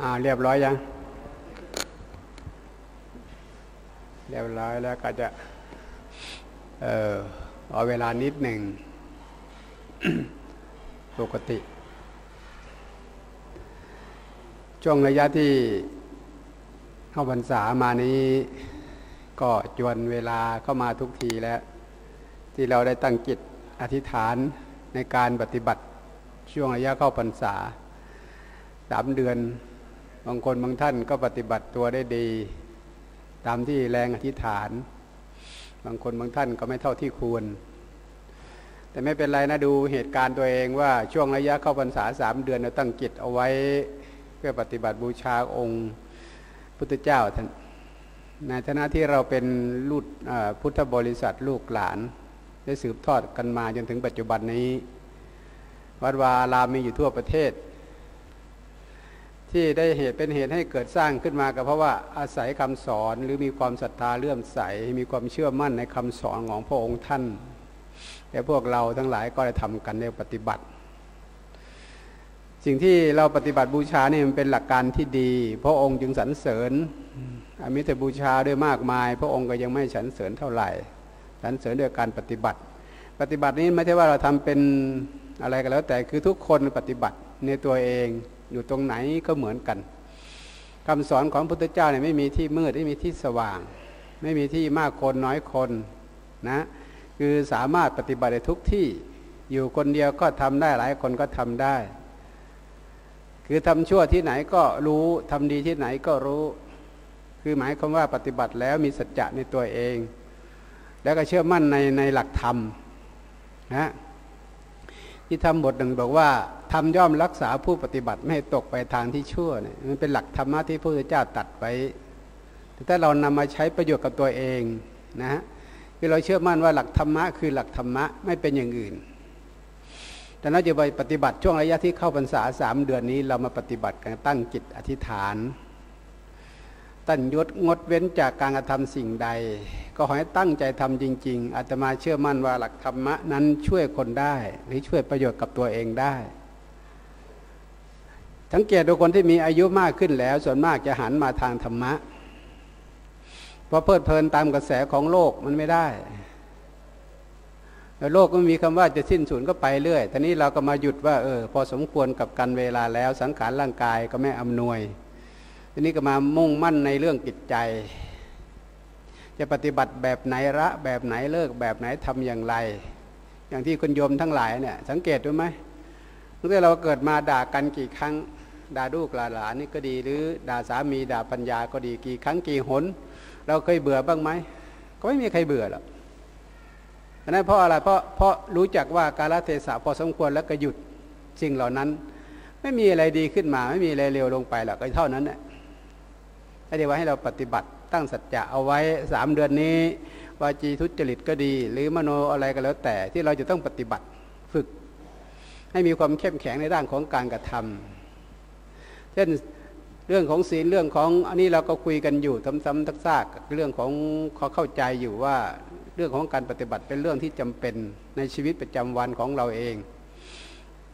อ่าเรียบร้อยยัง เรียบร้อยแล้วก็จะเออเอาเวลานิดหนึ่งปกติ ช่วงระยะที่เข้าพรรษามานี้ก็จวนเวลาเข้ามาทุกทีแล้ว ที่เราได้ตั้งจิตอธิษฐานในการปฏิบัติช่วงระยะเข้าพรรษาสามเดือน บางคนบางท่านก็ปฏิบัติตัวได้ดี ตามที่แรงอธิษฐาน บางคนบางท่านก็ไม่เท่าที่ควร แต่ไม่เป็นไรนะดูเหตุการณ์ตัวเองว่าช่วงระยะเข้าพรรษาสามเดือนเราตั้งจิตเอาไว้เพื่อปฏิบัติบูชาองค์พุทธเจ้าท่านในฐานะที่เราเป็นลูกพุทธบริษัทลูกหลาน ได้สืบทอดกันมาจนถึงปัจจุบันนี้ วัดวาลามีอยู่ทั่วประเทศ ที่ได้เหตุเป็นเหตุให้เกิดสร้างขึ้นมาก็เพราะว่าอาศัยคำสอนหรือมีความศรัทธาเลื่อมใส มีความเชื่อมั่นในคำสอนของพระองค์ท่านแต่พวกเราทั้งหลายก็ได้ทำกันในปฏิบัติ สิ่งที่เราปฏิบัติบูชานี่มันเป็นหลักการที่ดี พระองค์จึงสรรเสริญอมิตรบูชาด้วยมากมาย พระองค์ก็ยังไม่สรรเสริญเท่าไหร่สรรเสริญด้วยการปฏิบัติ ปฏิบัตินี้ไม่ใช่ว่าเราทำเป็นอะไรก็แล้วแต่คือทุกคนปฏิบัติในตัวเอง อยู่ตรงไหนก็เหมือนกันคำสอนของพระพุทธเจ้าเนี่ยไม่มีที่มืดไม่มีที่สว่าง ไม่มีที่มากคนน้อยคนนะคือสามารถปฏิบัติได้ทุกที่อยู่คนเดียวก็ทำได้หลายคนก็ทำได้ คือทำชั่วที่ไหนก็รู้ทำดีที่ไหนก็รู้ คือหมายความว่าปฏิบัติแล้วมีสัจจะในตัวเอง แล้วก็เชื่อมั่นในในหลักธรรมนะ ที่ทำบทหนึ่งบอกว่าทำย่อมรักษาผู้ปฏิบัติไม่ให้ตกไปทางที่ชั่วเนี่ยมันเป็นหลักธรรมะที่พระพุทธเจ้าตัดไว้แต่ถ้าเรานำมาใช้ประโยชน์กับตัวเองนะฮะคือเราเชื่อมั่นว่าหลักธรรมะคือหลักธรรมะไม่เป็นอย่างอื่น แต่เราจะไปปฏิบัติช่วงระยะที่เข้าพรรษาสามเดือนนี้เรามาปฏิบัติกันตั้งจิตอธิษฐาน ตั้งยศงดเว้นจากการกระทำสิ่งใด ก็ขอให้ตั้งใจทำจริง ๆอาตมาเชื่อมั่นว่าหลักธรรมะนั้นช่วยคนได้ หรือช่วยประโยชน์กับตัวเองได้สังเกตดูคนที่มีอายุมากขึ้นแล้ว ส่วนมากจะหันมาทางธรรมะเพราะเพลิดเพลินตามกระแสของโลกมันไม่ได้โลกก็มีคำว่าจะสิ้นสูญก็ไปเรื่อยทีนี้เราก็มาหยุดว่าเออพอสมควรกับกันเวลาแล้วสังขารร่างกายก็ไม่อำนวย ทีนี้ก็มามุ่งมั่นในเรื่องจิตใจ จะปฏิบัติแบบไหนละแบบไหนเลิกแบบไหนทำอย่างไร อย่างที่คุณโยมทั้งหลายเนี่ยสังเกตดูไหมเมื่เราเกิดมาด่ากันกี่ครั้งด่าลูกหลานนี่ก็ดีหรือด่าสามีด่าปัญญาก็ดีกี่ครั้งกี่หน เราเคยเบื่อบ้างไหมก็ไม่มีใครเบื่อหรอกนั้นเพราะอะไรเพราะเพราะรู้จักว่าการละเทศะพอสมควรแล้วก็หยุดสิ่งเหล่านั้น ไม่มีอะไรดีขึ้นมา ไม่มีอะไรเร็วลงไปหรอกก็เท่านั้นแหละ ให้ดีว่าให้เราปฏิบัติตั้งสัจจะเอาไว้สามเดือนนี้วาจีทุจริตก็ดี หรือมโนอะไรก็แล้วแต่ที่เราจะต้องปฏิบัติฝึก ให้มีความเข้มแข็งในด้านของการกระทำเช่นเรื่องของศีลเรื่องของอันนี้เราก็คุยกันอยู่ซ้ำๆทักซากเรื่องของเขาเข้าใจอยู่ว่าเรื่องของการปฏิบัติเป็นเรื่องที่จำเป็นในชีวิตประจำวันของเราเอง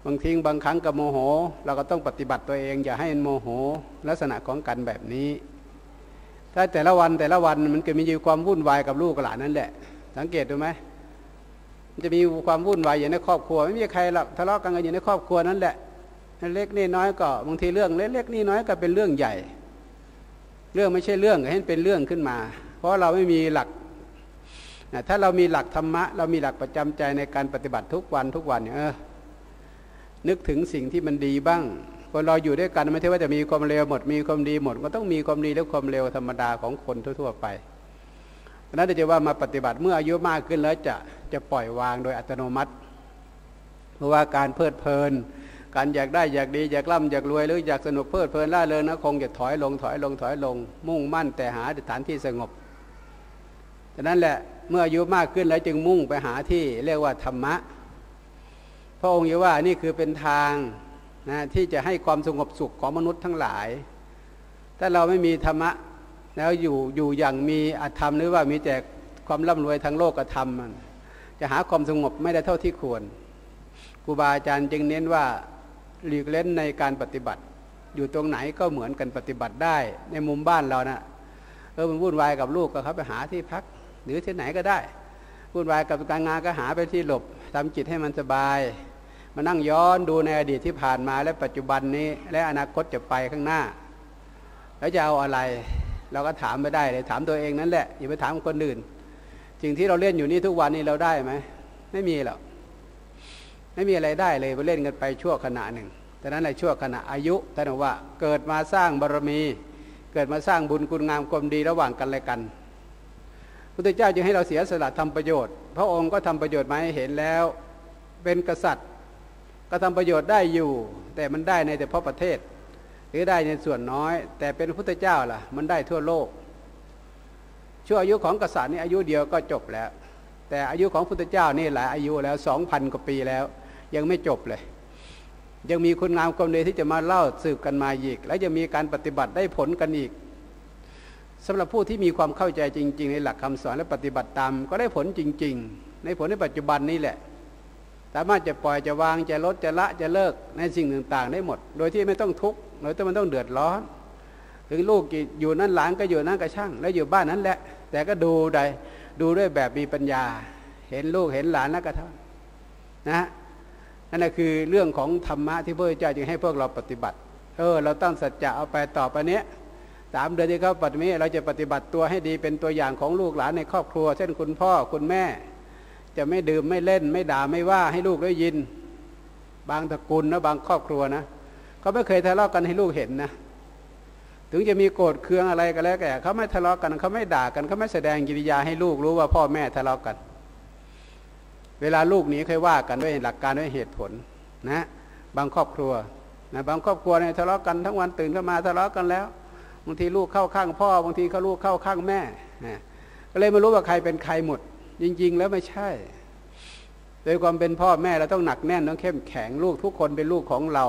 บางทีบางครั้งกับโมโห เราก็ต้องปฏิบัติตัวเอง อย่าให้โมโห ลักษณะของกันแบบนี้ ถ้าแต่ละวันแต่ละวันมันก็มีความวุ่นวายกับลูกหลานนั่นแหละ สังเกตดูไหมมันจะมีความวุ่นวายอยู่ในครอบครัว ไม่มีใครหรอกทะเลาะกันอยู่ในครอบครัวนั่นแหละเล็กนี่น้อยก็บางทีเรื่องเล็กๆนี่น้อยก็เป็นเรื่องใหญ่ เรื่องไม่ใช่เรื่องให้เป็นเรื่องขึ้นมา เพราะเราไม่มีหลักถ้าเรามีหลักธรรมะ เรามีหลักประจำใจในการปฏิบัติทุกวันทุกวันเนี่ยนึกถึงสิ่งที่มันดีบ้าง คนเราอยู่ด้วยกันไม่ใช่ว่าจะมีความเร็วหมดมีความดีหมด ก็ต้องมีความดีและความเร็วธรรมดาของคนทั่ว ๆ ไปนั้นจะว่ามาปฏิบัติเมื่ออายุมากขึ้นแล้วจะจะปล่อยวางโดยอัตโนมัติ เพราะว่าการเพลิดเพลิน การอยากได้อยากดีอยากร่ำอยากรวยหรืออยากสนุกเพลิดเพลินล่าเริงนะคงจะถอยลงถอยลงถอยลง มุ่งมั่นแต่หาสถานที่สงบฉะนั้นแหละเมื่ออายุมากขึ้นแล้วจึงมุ่งไปหาที่เรียกว่าธรรมะ พระองค์ยว่านี่คือเป็นทาง นะที่จะให้ความสงบสุขของมนุษย์ทั้งหลาย ถ้าเราไม่มีธรรมะแล้วอยู่อยู่อย่างมีอธรรมหรือว่ามีแต่ความร่ำรวยทางโลกธรรมจะหาความสงบไม่ได้เท่าที่ควรครูบาอาจารย์จึงเน้นว่าหลีกเล่นในการปฏิบัติ อยู่ตรงไหนก็เหมือนกันปฏิบัติได้ ในมุมบ้านเรานะเออมันวุ่นวายกับลูกก็เขาไปหาที่พัก หรือที่ไหนก็ได้วุ่นวายกับการงานก็หาไปที่หลบทำจิตให้มันสบาย มานั่งย้อนดูในอดีตที่ผ่านมาและปัจจุบันนี้ และอนาคตจะไปข้างหน้า แล้วจะเอาอะไร เราก็ถามไม่ได้เลยถามตัวเองนั่นแหละอย่าไปถามคนอื่นสิ่งที่เราเล่นอยู่นี่ทุกวันนี้เราได้ไหมไม่มีหรอกไม่มีอะไรได้เลยไปเล่นกันไปชั่วขณะหนึ่งแต่นั้นในชั่วขณะอายุท่านบอกว่าเกิดมาสร้างบารมี เกิดมาสร้างบุญคุณงามความดีระหว่างกันและกันพุทธเจ้าจึงให้เราเสียสละทำประโยชน์ พระองค์ก็ทำประโยชน์มาให้เห็นแล้ว เป็นกษัตริย์ ก็ทำประโยชน์ได้อยู่ แต่มันได้ในแต่พาะประเทศ หรือได้ในส่วนน้อย แต่เป็นพุทธเจ้าล่ะ มันได้ทั่วโลก ช่วอายุของกษัตริย์นี่อายุเดียวก็จบแล้ว แต่อายุของพุทธเจ้านี่หลายอายุแล้วสองพันกว่าปีแล้ว ยังไม่จบเลย ยังมีคุณงามความดีที่จะมาเล่าสืบกันมาอีก และจะมีการปฏิบัติได้ผลกันอีกสำหรับผู้ที่มีความเข้าใจจริง ๆ ในหลักคำสอนและปฏิบัติตามก็ได้ผลจริง ๆ ในผลในปัจจุบันนี้แหละ สามารถจะปล่อยจะวางจะลดจะละจะเลิกในสิ่งต่างๆ ได้หมด โดยที่ไม่ต้องทุกข์โดยที่มันต้องเดือดร้อน ถึงลูกอยู่นั่นหลานก็อยู่นั่นก็ช่าง แล้วอยู่บ้านนั้นแหละ แต่ก็ดูใดดูด้วยแบบมีปัญญา เห็นลูกเห็นหลานแล้วก็เท่านะ นั่นแหละคือเรื่องของธรรมะที่พระเจ้าจึงให้พวกเราปฏิบัติ เออ เราตั้งสัจจะเอาไปต่อไปเนี้ยสามเดือนที่เขาปฏิบัติเราจะปฏิบัติตัวให้ดีเป็นตัวอย่างของลูกหลานในครอบครัว เช่นคุณพ่อคุณแม่ จะไม่ดื่มไม่เล่น ไม่ด่าไม่ว่าให้ลูกได้ยิน บางตระกูลนะบางครอบครัวนะเขาไม่เคยทะเลาะกันให้ลูกเห็นนะ ถึงจะมีโกรธเคืองอะไรก็แล้วแต่เขาไม่ทะเลาะกันเขาไม่ด่ากันเขาไม่แสดงกิริยาให้ลูกรู้ว่าพ่อแม่ทะเลาะกัน เวลาลูกหนีเคยว่ากันด้วยหลักการด้วยเหตุผลนะ บางครอบครัวนะบางครอบครัวเนี่ยทะเลาะกันทั้งวันตื่นขึ้นมาทะเลาะกันแล้วบางทีลูกเข้าข้างพ่อบางทีเขาลูกเข้าข้างแม่นะก็เลยไม่รู้ว่าใครเป็นใครหมด จริง ๆ แล้วไม่ใช่ โดยความเป็นพ่อแม่เราต้องหนักแน่นต้องเข้มแข็งลูกทุกคนเป็นลูกของเรา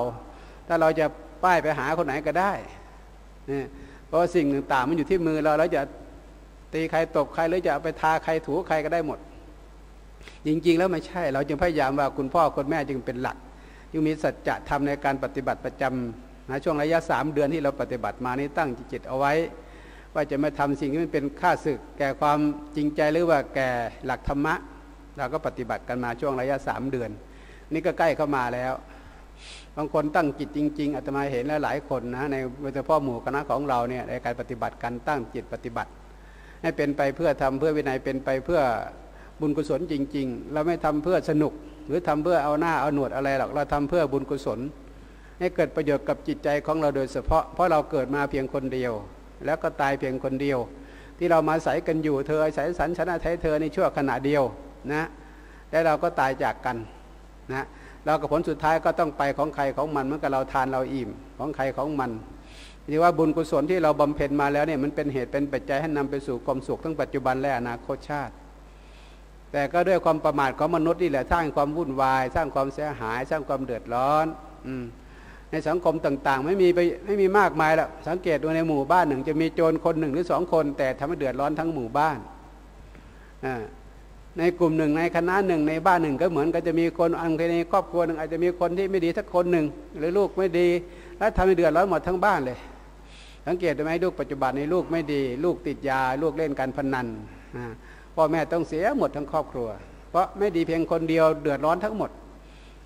ถ้าเราจะป้ายไปหาคนไหนก็ได้นะเพราะสิ่งต่างๆมันอยู่ที่มือเราเราจะตีใครตบใครหรือจะไปทาใครถูใครก็ได้หมด จริง ๆ แล้วไม่ใช่ เราจึงพยายามว่าคุณพ่อคุณแม่จึงเป็นหลักจึงมีสัจจะทำในการปฏิบัติประจำนะช่วงระยะสามเดือนที่เราปฏิบัติมานี้ตั้งจิตเอาไว้ ว่าจะม่ทำสิ่งที่มันเป็นค่าศึก แก่ความจริงใจหรือว่าแก่หลักธรรมะ เราก็ปฏิบัติกันมาช่วงระยะสามเดือน นี่ก็ใกล้เข้ามาแล้ว บางคนตั้งจิตจริง ๆอาตมาเห็นแล้วหลายคนนะในโดยเฉพาะหมู่คณะของเราเนี่ยในการปฏิบัติการตั้งจิตปฏิบัติ ให้เป็นไปเพื่อทำเพื่อวินัยเป็นไปเพื่อบุญกุศลจริง ๆ เราไม่ทำเพื่อสนุก หรือทำเพื่อเอาหน้าเอาหนวดอะไรหรอกเราทำเพื่อบุญกุศล ให้เกิดประโยชน์กับจิตใจของเราโดยเฉพาะเพราะเราเกิดมาเพียงคนเดียว แล้วก็ตายเพียงคนเดียว ที่เรามาใส่กันอยู่เธอใส่สันชนะไทยเธอในชั่วขณะเดียวนะแล้วเราก็ตายจากกันนะเรากับผลสุดท้ายก็ต้องไปของใครของมันเมื่อกับเราทานเราอิ่มของใครของมันที่ว่าบุญกุศลที่เราบำเพ็ญมาแล้วเนี่ยมันเป็นเหตุเป็นปัจจัยให้นำไปสู่ความสุขทั้งปัจจุบันและอนาคตชาติ แต่ก็ด้วยความประมาทของมนุษย์นี่แหละสร้างความวุ่นวาย สร้างความเสียหาย สร้างความเดือดร้อน อืม ในสังคมต่างๆ ไม่มีไปไม่มีมากมายแล้วสังเกตดูในหมู่บ้านหนึ่ง จะมีโจรคนหนึ่งหรือสองคน แต่ทำให้เดือดร้อนทั้งหมู่บ้านในกลุ่มหนึ่งในคณะหนึ่งในบ้านหนึ่งก็เหมือนก็จะมีคนอันในครอบครัวหนึ่งอาจจะมีคนที่ไม่ดีสักคนหนึ่ง หรือลูกไม่ดี แล้วทำให้เดือดร้อนหมดทั้งบ้านเลย สังเกตดูไหมลูกปัจจุบันในลูกไม่ดี ลูกติดยาลูกเล่นการพนันพ่อแม่ต้องเสียหมดทั้งครอบครัว เพราะไม่ดีเพียงคนเดียวเดือดร้อนทั้งหมด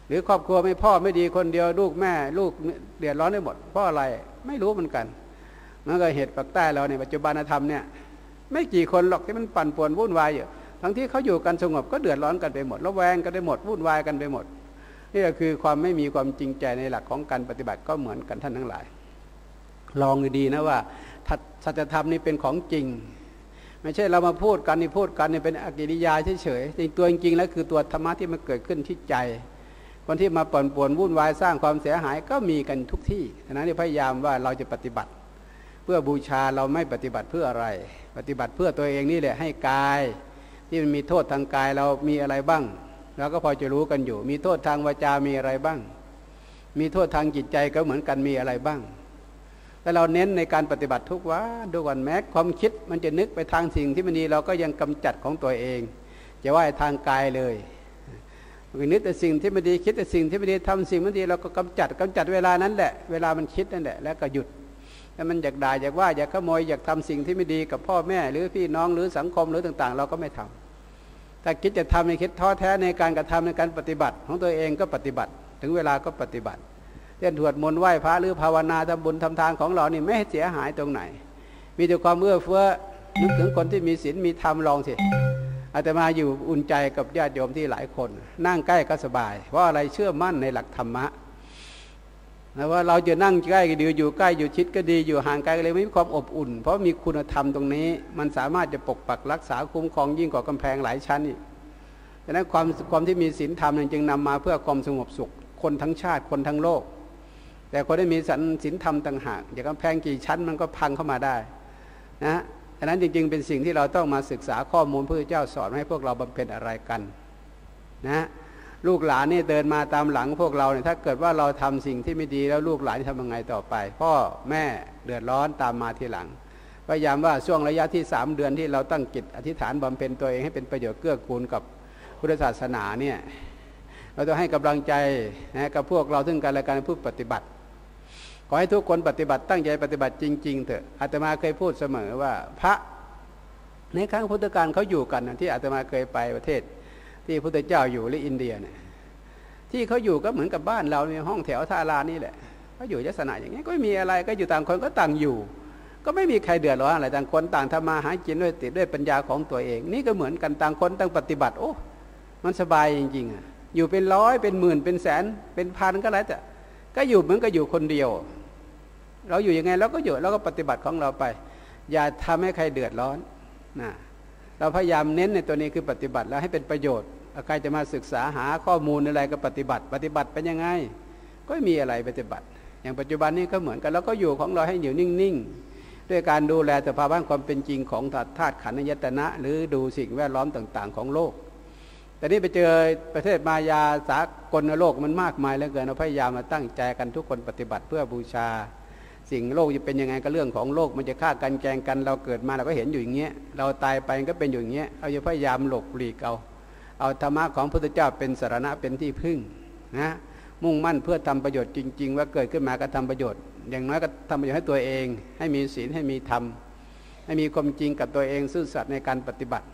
หรือครอบครัวไม่พ่อไม่ดีคนเดียวลูกแม่ ลูกเดือดร้อนได้หมดเพราะอะไรไม่รู้เหมือนกันนั่นก็เหตุปักใต้เราในปัจจุบันธรรมเนี่ยไม่กี่คนหรอกที่มันปั่นป่วนวุ่นวายอยู่ทั้งที่เขาอยู่กันสงบก็เดือดร้อนกันไปหมดระแวงกันไปหมดวุ่นวายกันไปหมด นี่ก็คือความไม่มีความจริงใจในหลักของการปฏิบัติก็เหมือนกันท่านทั้งหลาย ลองดีนะว่าสัจธรรมนี่เป็นของจริง ไม่ใช่เรามาพูดกันนี่พูดกันนี่เป็นอกิริยาเฉยๆจริงตัวจริงแล้วคือตัวธรรมะที่มันเกิดขึ้นที่ใจ คนที่มาป่นป่วนวุ่นวายสร้างความเสียหายก็มีกันทุกที่ฉะนั้นพยายามว่าเราจะปฏิบัติ เพื่อบูชาเราไม่ปฏิบัติเพื่ออะไร ปฏิบัติเพื่อตัวเองนี่แหละให้กาย ที่มันมีโทษทางกายเรามีอะไรบ้างเราก็พอจะรู้กันอยู่ มีโทษทางวาจา มีอะไรบ้าง มีโทษทางจิตใจก็เหมือนกันมีอะไรบ้าง แต่เราเน้นในการปฏิบัติทุกวันดูวันแม้ความคิดมันจะนึกไปทางสิ่งที่มันดีเราก็ยังกำจัดของตัวเอง จะว่าทางกายเลย นึกแต่สิ่งที่ไม่ดีคิดแต่สิ่งที่ไม่ดีทำสิ่งไม่ดีเราก็กำจัดกำจัดเวลานั้นแหละ เวลามันคิดนั่นแหละแล้วก็หยุดถ้ามันอยากด่าอยากว่าอยากขโมยอยากทำสิ่งที่ไม่ดีกับพ่อแม่ หรือพี่น้องหรือสังคมหรือต่าง ๆ เราก็ไม่ทำถ้าคิดจะทำในคิดท้อแท้ในการกระทำในการปฏิบัติ ของตัวเองก็ปฏิบัติ ถึงเวลาก็ปฏิบัติเช่นถวดมนต์ไหว้พระหรือภาวนาทำบุญทำทานของเรานี่ไม่ให้เสียหายตรงไหน มีแต่ความเอื้อเฟื้อนึกถึงคนที่มีศีลมีธรรมลองสิ อาตมาอยู่อุ่นใจกับญาติโยมที่หลายคน นั่งใกล้ก็สบาย เพราะอะไรเชื่อมั่นในหลักธรรมะนะว่าเราจะนั่งใกล้ก็ดีอยู่ใกล้อยู่ชิดก็ดีอยู่ห่างไกลก็เลยไม่มีความอบอุ่น เพราะมีคุณธรรมตรงนี้ มันสามารถจะปกปักรักษาคุ้มครองยิ่งกว่ากำแพงหลายชั้นอีกดังนั้นความความที่มีศีลธรรมจึงนำมาเพื่อความสงบสุข คนทั้งชาติคนทั้งโลก แต่คนที่มีศีลธรรมต่างหากอย่างกำแพงกี่ชั้นมันก็พังเข้ามาได้นะ ดังนั้นจริงๆ เป็นสิ่งที่เราต้องมาศึกษาข้อมูลพระเจ้าสอนให้พวกเราบำเพ็ญอะไรกันนะลูกหลานนี่เดินมาตามหลังพวกเราเนี่ยถ้าเกิดว่าเราทำสิ่งที่ไม่ดีแล้วลูกหลานทำยังไงต่อไป พ่อแม่เดือดร้อนตามมาทีหลังพยายามว่าช่วงระยะที่สามเดือนที่เราตั้งจิตอธิษฐานบำเพ็ญตัวเองให้เป็นประโยชน์เกื้อกูลกับพุทธศาสนาเนี่ยเราต้องให้กำลังใจนะกับพวกเราซึ่งกันและกันผู้ปฏิบัติ ขอให้ทุกคนปฏิบัติตั้งใจปฏิบัติจริง ๆ เถอะอาตมาเคยพูดเสมอว่าพระในครั้งพุทธกาลเขาอยู่กันที่อาตมาเคยไปประเทศ ที่พุทธเจ้าอยู่หรืออินเดียเนี่ยที่เขาอยู่ก็เหมือนกับบ้านเราในห้องแถวทาลานี่แหละเขาอยู่ลักษณะอย่างนี้ก็ไม่มีอะไรก็อยู่ต่างคนก็ต่างอยู่ ก็ไม่มีใครเดือดร้อนอะไรต่างคนต่างทำมาหากินด้วยติดด้วยปัญญาของตัวเอง นี่ก็เหมือนกันต่างคนต่างปฏิบัติ โอ้มันสบายจริงๆอะอยู่เป็นร้อยเป็นหมื่นเป็นแสนเป็นพันก็แล้วแต่ก็อยู่เหมือนกับอยู่คนเดียว เราอยู่ยังไงเราก็อยู่เราก็ปฏิบัติของเราไป อย่าทำให้ใครเดือดร้อนนะเราพยายามเน้นในตัวนี้คือปฏิบัติแล้วให้เป็นประโยชน์ใครจะมาศึกษาหาข้อมูลอะไรก็ปฏิบัติ ปฏิบัติเป็นยังไง ก็มีอะไรปฏิบัติ อย่างปัจจุบันนี้ก็เหมือนกันเราก็อยู่ของเราให้อยู่นิ่งๆ ด้วยการดูแลสภาวะความเป็นจริงของธาตุขันธ์ยตนะ หรือดูสิ่งแวดล้อมต่างๆ ของโลก แต่นี่ไปเจอประเทศมายาสากลโลกมันมากมายเหลือเกินเราพยายามมาตั้งใจกันทุกคนปฏิบัติเพื่อบูชา สิ่งโลกจะเป็นยังไงก็เรื่องของโลก มันจะฆ่ากันแกงกัน เราเกิดมาเราก็เห็นอยู่อย่างเงี้ย เราตายไปก็เป็นอยู่อย่างเงี้ยเราจะพยายามหลบหลีกเอา เอาธรรมะของพระพุทธเจ้าเป็นสารณะเป็นที่พึ่งนะ มุ่งมั่นเพื่อทำประโยชน์จริง ๆ ว่าเกิดขึ้นมาก็ทำประโยชน์ อย่างน้อยก็ทำประโยชน์ให้ตัวเอง ให้มีศีลให้มีธรรม ให้มีความจริงกับตัวเองซื่อสัตย์ในการปฏิบัติ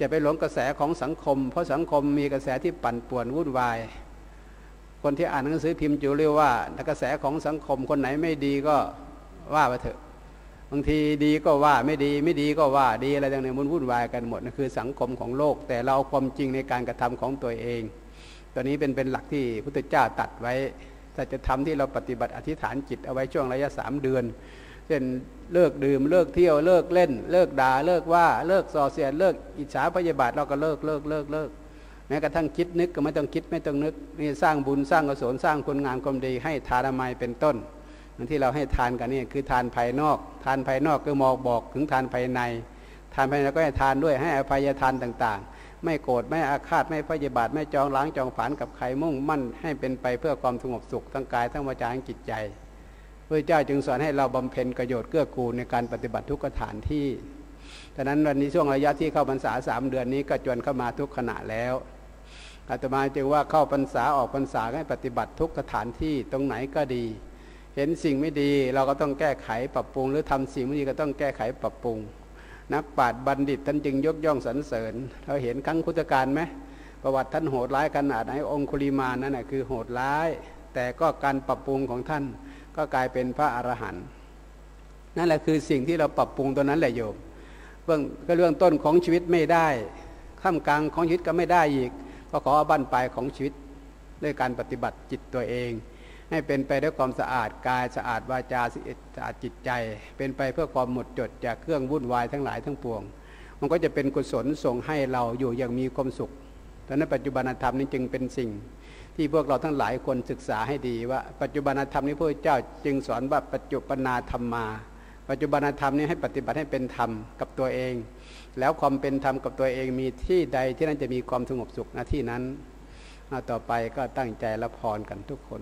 จะไปหลงกระแสของสังคม เพราะสังคมมีกระแสที่ปั่นป่วนวุ่นวาย คนที่อ่านหนังสือพิมพ์จูเรียกว่ากระแสของสังคมคนไหนไม่ดีก็ว่าไปเถอะ บางทีดีก็ว่าไม่ดีไม่ดีก็ว่าดีอะไรต่างๆมันวุ่นวายกันหมดนั่นคือสังคมของโลก แต่เราความจริงในการกระทำของตัวเอง ตัวนี้เป็นเป็นหลักที่พุทธเจ้าตัดไว้ถ้าจะทำที่เราปฏิบัติอธิษฐานจิตเอาไว้ช่วงระยะสามเดือนเช่นเลิกดื่มเลิกเที่ยวเลิกเล่น เลิกด่าเลิกว่าเลิกส่อเสียดเลิกอิจฉาพยาบาทเราก็เลิกเลิกเลิกเลิก แม้กระทั่งคิดนึกก็ไม่ต้องคิดไม่ต้องนึกนี่สร้างบุญสร้างกุศลสร้างคุณงามความดีให้ทานไมเป็นต้นที่เราให้ทานกันนี่คือทานภายนอก ทานภายนอกก็มองบอกถึงทานภายใน ทานภายในก็ให้ทานด้วยให้อภัยทานต่างๆ ไม่โกรธไม่อาฆาตไม่พยาบาทไม่จองล้างจองผานกับใครมุ่งมั่นให้เป็นไปเพื่อความสงบสุขทั้งกายทั้งวาจาทั้งจิตใจพระเจ้าจึงสอนให้เราบำเพ็ญประโยชน์เกื้อกูลในการปฏิบัติทุกสถานที่ดังนั้นวันนี้ช่วงระยะที่เข้าพรรษาสามเดือนนี้ก็จวนเข้ามาทุกขณะแล้ว อาตมาจึงว่าเข้าพรรษาออกพรรษาให้ปฏิบัติทุกสถานที่ตรงไหนก็ดี เห็นสิ่งไม่ดีเราก็ต้องแก้ไขปรับปรุง หรือทำสิ่งไม่ดีก็ต้องแก้ไขปรับปรุง นักปราชญ์บัณฑิตท่านจึงยกย่องสรรเสริญ เราเห็นครั้งพุทธกาลไหมประวัติท่านโหดร้ายขนาดไหนองคุลิมานั่นแหะคือโหดร้าย แต่ก็การปรับปรุงของท่านก็กลายเป็นพระอรหันต์นั่นแหละคือสิ่งที่เราปรับปรุงตัวนั้นแหละโยมเบื้องก็เรื่องต้นของชีวิตไม่ได้ข้ามกลางของชีวิตก็ไม่ได้อีก ก็ขอบั้นปลายของชีวิตด้วยการปฏิบัติจิตตัวเอง ให้เป็นไปด้วยความสะอาดกายสะอาดวาจาสะอาดจิตใจ เป็นไปเพื่อความหมดจดจากเครื่องวุ่นวายทั้งหลายทั้งปวง มันก็จะเป็นกุศลส่งให้เราอยู่อย่างมีความสุขดังนั้นปัจจุบันธรรมนี้จึงเป็นสิ่ง ที่พวกเราทั้งหลายควรศึกษาให้ดีว่า ปัจจุบันธรรมนี้พระเจ้าจึงสอนว่าปัจจุบันาธรรมมา ปัจจุบันธรรมนี้ให้ปฏิบัติให้เป็นธรรมกับตัวเอง แล้วความเป็นธรรมกับตัวเองมีที่ใดที่นั่นจะมีความสงบสุขนะที่นั้นต่อไปก็ตั้งใจละพรกันทุกคน